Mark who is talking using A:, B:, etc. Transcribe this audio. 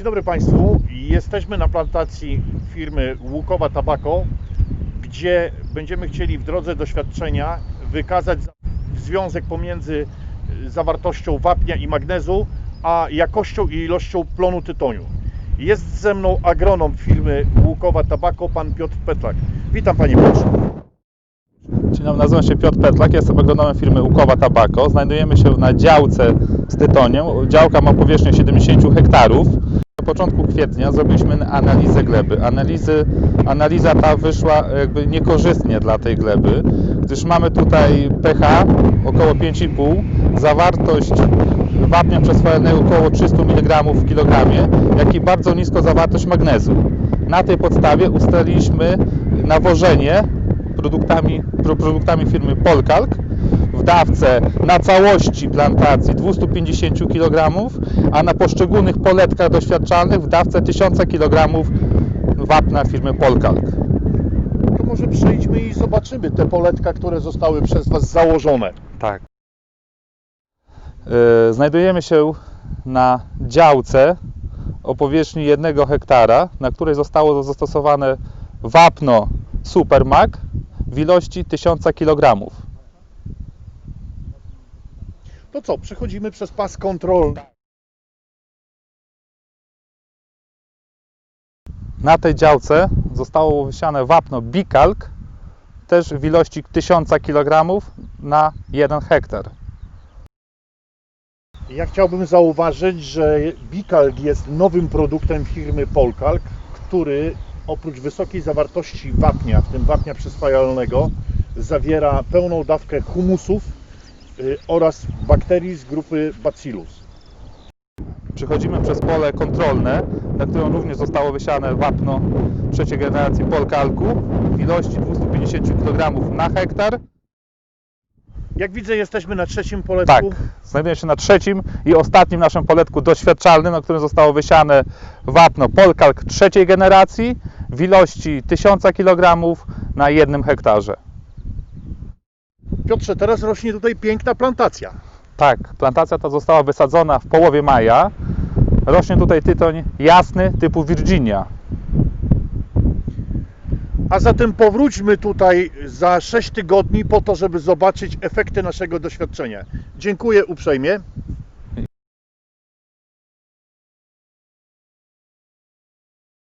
A: Dzień dobry Państwu. Jesteśmy na plantacji firmy Łukowa Tabako, gdzie będziemy chcieli w drodze doświadczenia wykazać za- związek pomiędzy zawartością wapnia i magnezu, a jakością i ilością plonu tytoniu. Jest ze mną agronom firmy Łukowa Tabako, pan Piotr Petlak. Witam Panie Piotrze.
B: Dzień dobry, nazywam się Piotr Petlak, jestem agronomem firmy Łukowa Tabako. Znajdujemy się na działce z tytoniem. Działka ma powierzchnię 70 hektarów. Początku kwietnia zrobiliśmy analizę gleby. Analizy, analiza ta wyszła jakby niekorzystnie dla tej gleby, gdyż mamy tutaj pH około 5,5, zawartość wapnia przyswojonego około 300 mg w kilogramie, jak i bardzo nisko zawartość magnezu. Na tej podstawie ustaliliśmy nawożenie produktami, pro- produktami firmy Polkalk w dawce na całości plantacji 250 kg, a na poszczególnych poletkach doświadczalnych w dawce 1000 kg wapna firmy Polkalk.
A: To może przejdźmy i zobaczymy te poletka, które zostały przez Was założone.
B: Tak. Yy, Znajdujemy się na działce o powierzchni 1 hektara, na której zostało zastosowane wapno Supermac w ilości 1000 kg.
A: To co, przechodzimy przez pas kontrolny.
B: Na tej działce zostało wysiane wapno Bikalk, też w ilości 1000 kg na 1 hektar.
A: Ja chciałbym zauważyć, że Bikalk jest nowym produktem firmy Polkalk, który oprócz wysokiej zawartości wapnia, w tym wapnia przyswajalnego, zawiera pełną dawkę humusów oraz bakterii z grupy Bacillus.
B: Przechodzimy przez pole kontrolne, na którym również zostało wysiane wapno trzeciej generacji Polkalku w ilości 250 kg na hektar.
A: Jak widzę, jesteśmy na trzecim poletku.
B: Tak, znajduje się na trzecim i ostatnim naszym poletku doświadczalnym, na którym zostało wysiane wapno Polkalk trzeciej generacji w ilości 1000 kg na jednym hektarze.
A: Piotrze, teraz rośnie tutaj piękna plantacja.
B: Tak, plantacja ta została wysadzona w połowie maja. Rośnie tutaj tytoń jasny typu Virginia.
A: A zatem powróćmy tutaj za 6 tygodni po to, żeby zobaczyć efekty naszego doświadczenia. Dziękuję uprzejmie.